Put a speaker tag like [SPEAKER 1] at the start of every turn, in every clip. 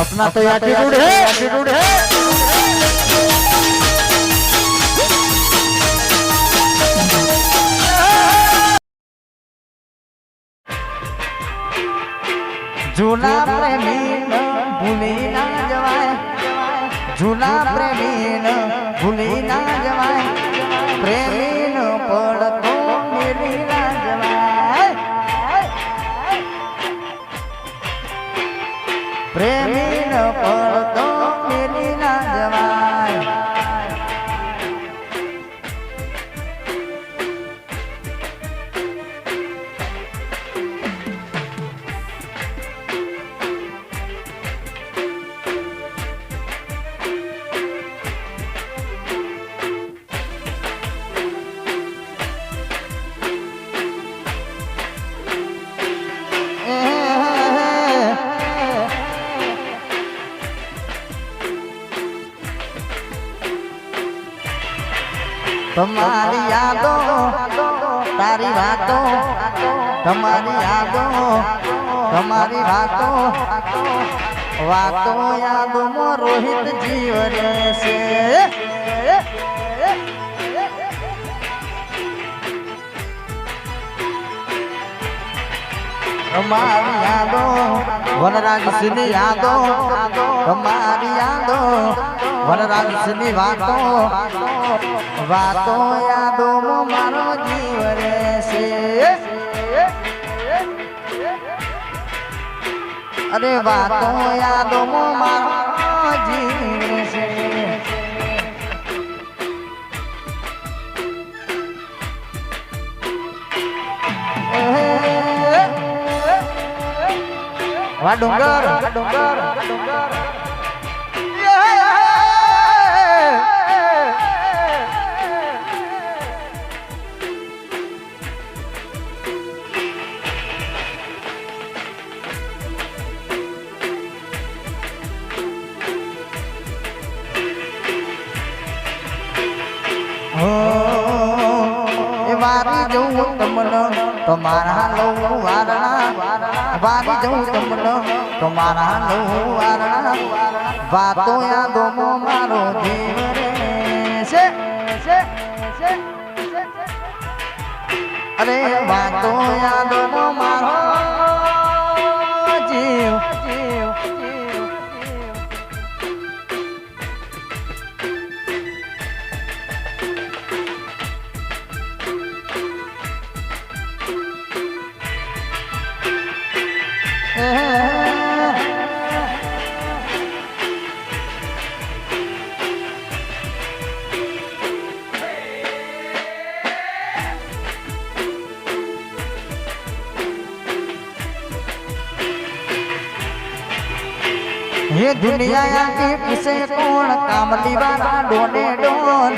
[SPEAKER 1] अपना तो एटीट्यूड है एटीट्यूड है। जूना प्रेमी भूली ना जवाए। जूना प्रेमी भूली ना जवाए। प्रेम તમારી યાદો, તારી વાતો, તમારી યાદો, તમારી વાતો વાતો યાદોમાં રોહિત જીવ રહેશે તમારી યાદો વનરાજસિંહની યાદો, તમારી યાદો વનરાજસિંહની વાતો વાતો યાદોમાં મારો જીવ રહેશે. અરે વાતો યાદોમાં મારો જીવ રહેશે. વા ડુંગર. ડુંગર એ વારી જવું તો મારા લઉં વારણા, વારી જવું તમને મારા લઉં વારણા, વાતો યાદો મારો દેવ રે અરે, વાતો યાદો મારો ये दुनिया के किसे कौन काम दीवाना डोने डोन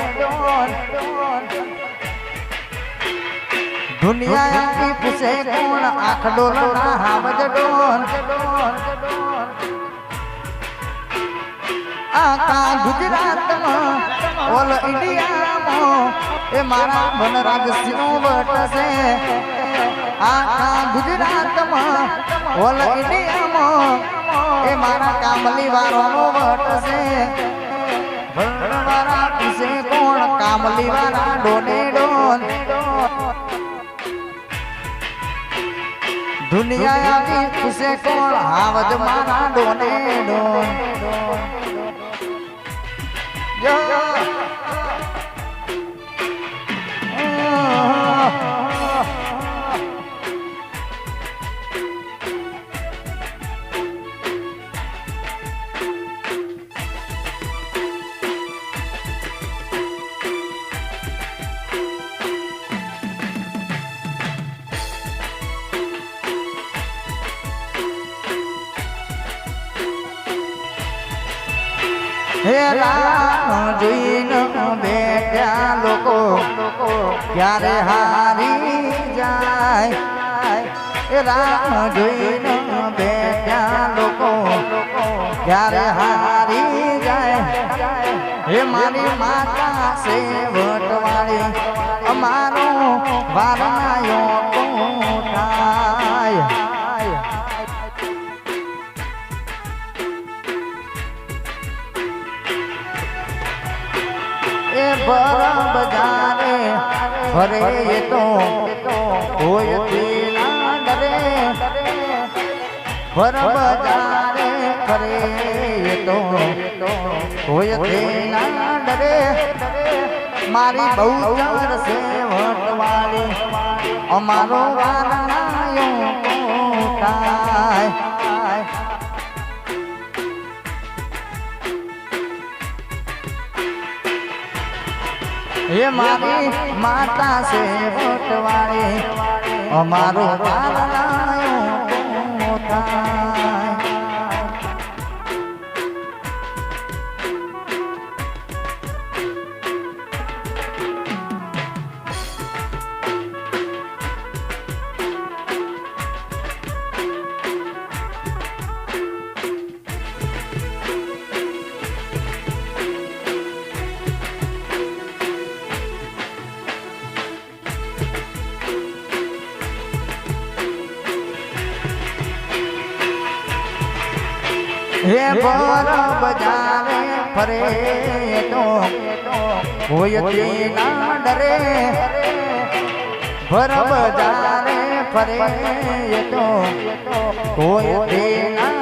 [SPEAKER 1] दुनिया के किसे कौन आँख डोलो ना हामज डोन आका गुजरात में ऑल इंडिया मो, ए मारा वनराज सिंह बट से आका गुजरात मो ऑल इंडिया મારા કામલી વાળાનો વટશે ભણવાળા પૂછે કોણ? કામલી વાળા ડોને ડોન. દુનિયા આવી ખુશે કોણ? હાવજ મારા ડોને ડોન. રામ જોઈને બેઠા લોકો. ક્યારે હારી જાય? એ રામ જોઈને બેઠ્યા લોકો. ક્યારે હારી જાય? હે મારી માતા સેવટવાળી અમારું વારાયો ફરે એ તો હોય ના ડરે ભર બજારે ફરે એ તો હોય ના ડરે મારી બહુ ચાર છે વટવાળી અમારો વારનાયો થાય હે મારી માતા છે વટવાળી અમારો વારનાયો હે ભર ફરે તો હોય ના ભર બજારે ફરે તો હોય ના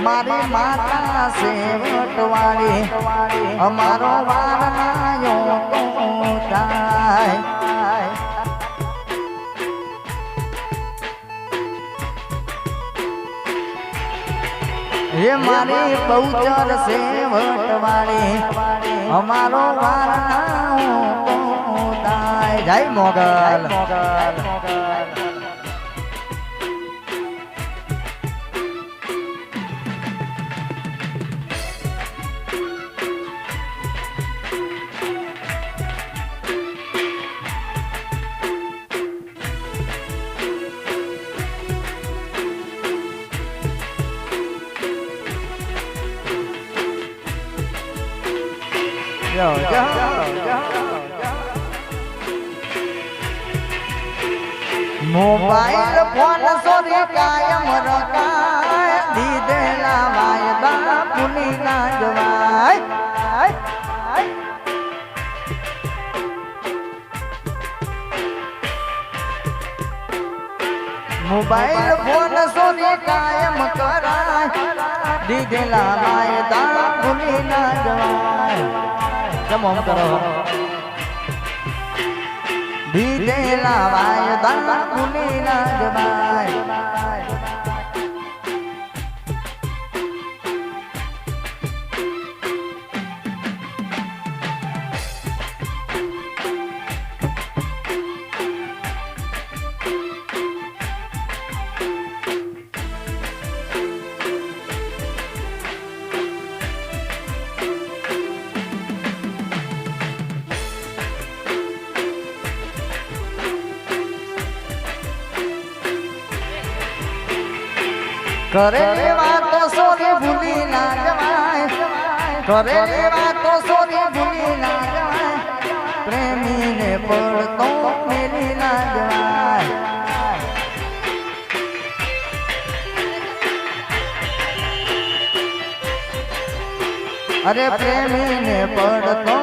[SPEAKER 1] મારી માતા સેવટવાળી અમારો વાર નાયો હે મારી બહુચર છે વટવાળી અમારો વાર થાય જય Mogal. Yo, yo, mobile phone sorry કાયમ રખાય દીધેલા વાયદા ભૂલી ના જવાય મોબાઈલ ફોન સોરી કાયમ કરાય દીધેલા વાયદા ભૂલી ના જવાય કેમ આમ કરો. દીધેલા વાયદા ભૂલી ના જવાય કરે વાતો સોની ભૂલી ના જવાય. કરે વાતો સોની ભૂલી ના જવાય. પ્રેમીને પડતો મેલી ના જવાય. અરે પ્રેમીને પડતો